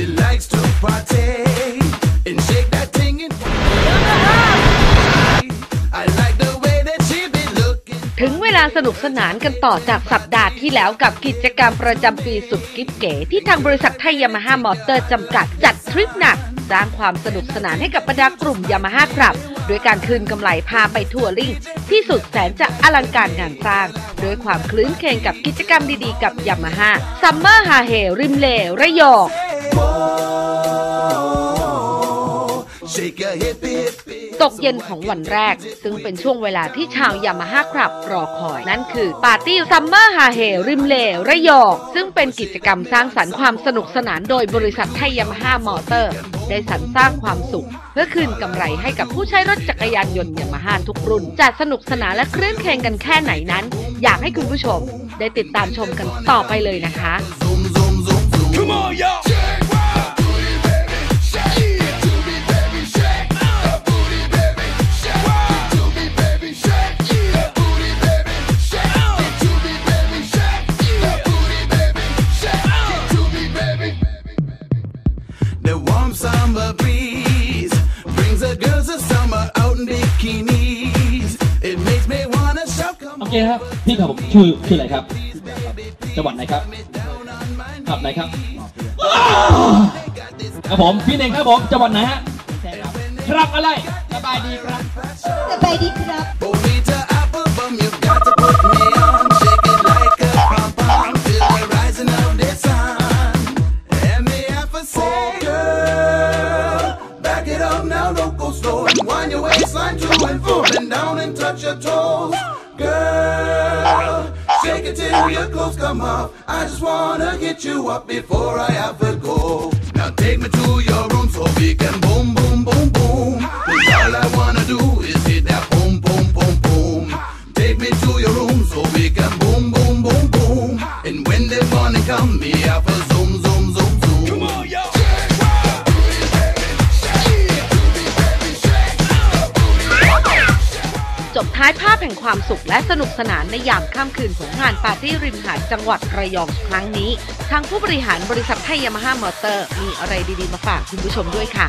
She likes to party and shake that thing in. I like the way that she be looking. ถึงเวลาสนุกสนานกันต่อจากสัปดาห์ที่แล้วกับกิจกรรมประจำปีสุดกิ๊บเก๋ที่ทางบริษัทไทยยามาฮ่ามอเตอร์จำกัดจัดทริปหนักสร้างความสนุกสนานให้กับบรรดากลุ่มยามาฮ่าครับโดยการคืนกำไรพาไปทัวริงที่สุดแสนจะอลังการงานสร้างด้วยความคลื้นเคงกับกิจกรรมดีๆ กับยามาฮ่าซัมเมอร์ฮาเฮริมเลระยอง ตกเย็นของวันแรก ซึ่งเป็นช่วงเวลาที่ชาวยามาฮ่าครับรอคอย นั่นคือ ปาร์ตี้ซัมเมอร์ฮาเฮริมเลระยอง ซึ่งเป็นกิจกรรมสร้างสรรค์ความสนุกสนานโดยบริษัทไทยยามาฮ่ามอเตอร์ ได้สรรสร้างความสุข เพื่อคืนกำไรให้กับผู้ใช้รถจักรยานยนต์ยามาฮ่าทุกรุ่นจะสนุกสนานและเคลื่อนเคงกันแค่ไหนนั้น อยากให้คุณผู้ชม ได้ติดตามชมกันต่อไปเลยนะคะ เคครับ พี่ครับผมชื่อชื่ออะไรครับ จังหวัดไหนครับขับไหนครับครับผมพี่เน่งครับผมจังหวัดไหนฮะ ครับอะไร สบายดีครับ สบายดีครับ clothes come off. I just wanna get you up before I have to go. Now take me to your room so we can boom, boom, boom, boom. 'Cause all I wanna do is hit that boom, boom, boom, boom. Take me to your room so we can boom, boom, boom, boom. And when the morning come, me have a ท้ายภาพแห่งความสุขและสนุกสนานในยามค่ำคืนของงานปาร์ตี้ริมหาดจังหวัดระยองครั้งนี้ ทางผู้บริหารบริษัทไทยยามาฮ่ามอเตอร์ มีอะไรดีๆมาฝากคุณผู้ชมด้วยค่ะ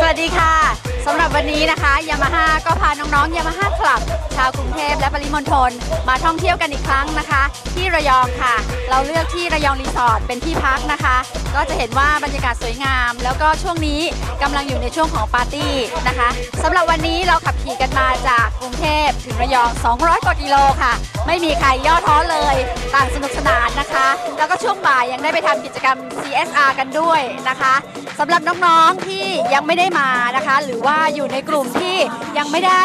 สวัสดีค่ะ สำหรับวันนี้นะคะยามาฮ่าก็พาน้องๆยามาฮ่าคลับ ชาวกรุงเทพและปริมณฑลมาท่องเที่ยวกันอีกครั้งนะคะ ที่ระยองค่ะ เราเลือกที่ระยองรีสอร์ทเป็นที่พักนะคะ ก็จะเห็นว่าบรรยากาศสวยงาม แล้วก็ช่วงนี้กำลังอยู่ในช่วงของปาร์ตี้นะคะสำหรับวันนี้เราขับขี่กันมาจากกรุงเทพถึงระยอง 200 กว่ากิโลค่ะ ไม่มีใครย่อท้อเลยต่างสนุกสนานนะคะ แล้วก็ช่วงบ่ายยังได้ไปทำกิจกรรม CSR กันด้วยนะคะสำหรับน้องๆที่ยังไม่ได้มานะคะ หรือว่าอยู่ในกลุ่มที่ยังไม่ได้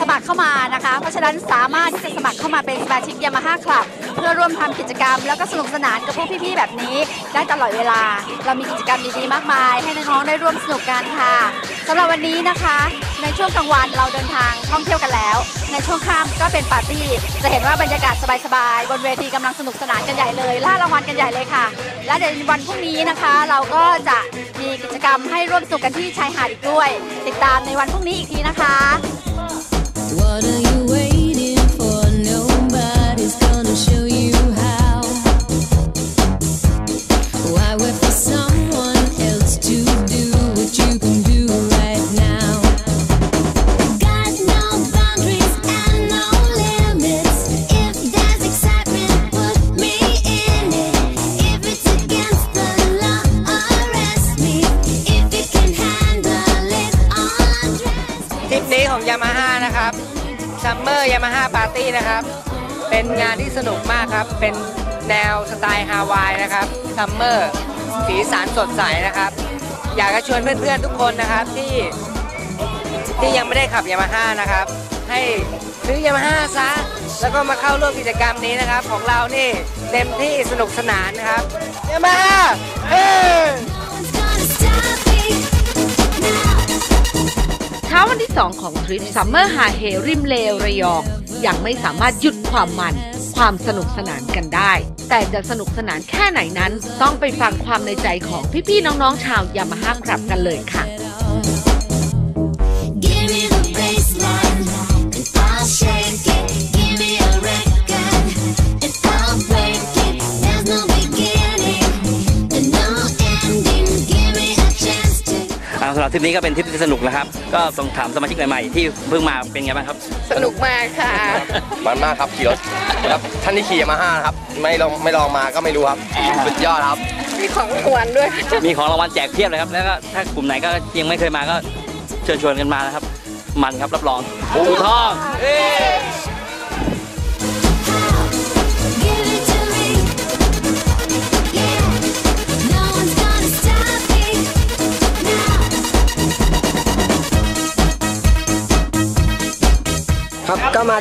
สมัครเข้ามานะคะ เพราะฉะนั้นสามารถที่จะสมัครเข้ามาเป็นสมาชิกยามาฮ่าคลับเพื่อร่วมทำกิจกรรม แล้วก็สนุกสนานกับพวกพี่ๆแบบนี้ ได้ตลอดเวลา เรามีกิจกรรมดีๆมากมาย ให้น้องๆได้ร่วมสนุกกันค่ะสำหรับวันนี้นะคะ ในช่วงกลางวันเราเดินทางท่องเที่ยวกันแล้ว ในช่วงค่ำก็เป็นปาร์ตี้ จะเห็นว่าบรรยากาศสบายๆ บนเวทีกำลังสนุกสนานกันใหญ่เลยล่ารางวัลกันใหญ่เลยค่ะ และเดี๋ยววันพรุ่งนี้นะคะ เราก็จะมีกิจกรรมให้ร่วมสนุกกันที่ชายหาดอีกด้วย ติดตามในวันพรุ่งนี้อีกทีนะคะ ตี้นะครับ เป็นงานที่สนุกมากครับ เป็นแนวสไตล์ฮาวายนะครับซัมเมอร์สีสันสดใสนะครับ อยากจะชวนเพื่อนๆทุกคนนะครับที่ที่ยังไม่ได้ขับยามาฮ่านะครับ ให้ซื้อยามาฮ่าซะ แล้วก็มาเข้าร่วมกิจกรรมนี้นะครับ ของเรานี่เต็มที่สนุกสนานนะครับยามาฮ่าเฮ้เช้าวันที่ 2 ของทริปซัมเมอร์ฮาเฮริมเลระยอง ยังไม่สามารถหยุดความมัน ความสนุกสนานกันได้ แต่จะสนุกสนานแค่ไหนนั้น ต้องไปฟังความในใจของพี่ๆน้องๆชาวยามาฮ่าครับกันเลยค่ะ รับทริปนี้ก็เป็นทริปที่สนุกนะครับ ก็ต้องถามสมาชิกใหม่ๆที่เพิ่งมาเป็นไงบ้างครับ สนุกมากค่ะ มันมากครับขี่รถครับท่านที่ขี่มาห้าครับ ไม่ลองไม่ลองมาก็ไม่รู้ครับสุดยอดครับ มีของรางวัลด้วย มีของรางวัลแจกเพียบเลยครับ แล้วก็ถ้ากลุ่มไหนก็ยังไม่เคยมาก็เชิญชวนกันมานะครับ มันครับรับรองปูทอง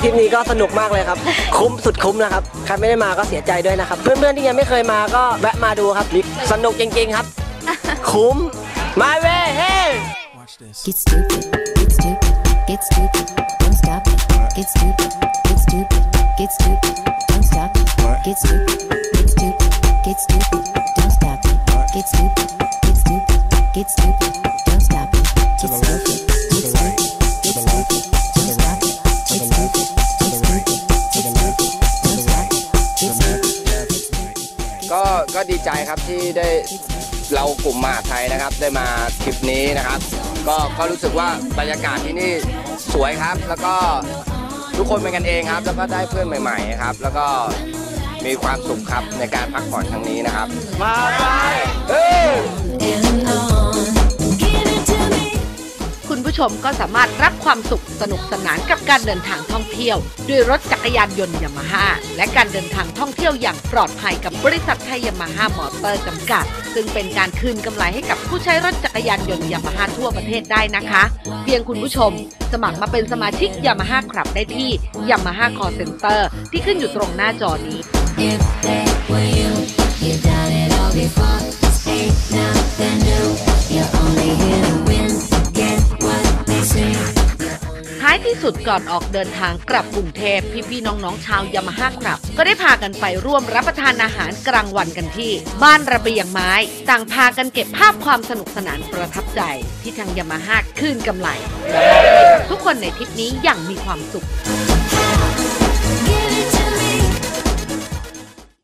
ทริปนี้ก็สนุกมากเลยครับ คุ้มสุดคุ้มนะครับ ใครไม่ได้มาก็เสียใจด้วยนะครับ เพื่อนๆที่ยังไม่เคยมาก็แวะมาดูครับมีสนุกจริงๆครับ คุ้ม มาเว้ยเฮ้ Get stupid, get stupid, get stupid, don't stop it. Get stupid, get stupid, get stupid, don't stop it. Get stupid, get stupid, get stupid, don't stop it. Get stupid, get stupid, get stupid, ก็ก็ดีใจครับที่ได้เรากลุ่มมหาไทยนะครับ ได้มาทริปนี้นะครับ ก็ก็รู้สึกว่าบรรยากาศที่นี่สวยครับ แล้วก็ทุกคนเป็นกันเองครับ แล้วก็ได้เพื่อนใหม่ ๆ ครับ แล้วก็มีความสุขครับในการพักผ่อนครั้งนี้นะครับ มาไปเฮ้ย ชมก็สามารถรับความสุขสนุกสนานกับการเดินทางท่องเที่ยว ด้วยรถจักรยานยนต์ยามาฮ่าและการเดินทางท่องเที่ยวอย่างปลอดภัยกับบริษัทไทยยามาฮ่ามอเตอร์จำกัด ซึ่งเป็นการคืนกำไรให้กับผู้ใช้รถจักรยานยนต์ยามาฮ่าทั่วประเทศได้นะคะ เพียงคุณผู้ชม สมัครมาเป็นสมาชิกยามาฮ่าคลับได้ที่ยามาฮ่าคอร์เซ็นเตอร์ที่ขึ้นอยู่ตรงหน้าจอนี้ สุดก่อนออกเดินทางกลับกรุงเทพพี่ๆน้องๆชาวยามาฮ่าครับ ก็ได้พากันไปร่วมรับประทานอาหารกลางวันกันที่ บ้านระเบียงไม้ ต่างพากันเก็บภาพความสนุกสนานประทับใจ ที่ทางยามาฮ่าคืนกำไรแลทุกคนในทริปนี้อย่างมีความสุข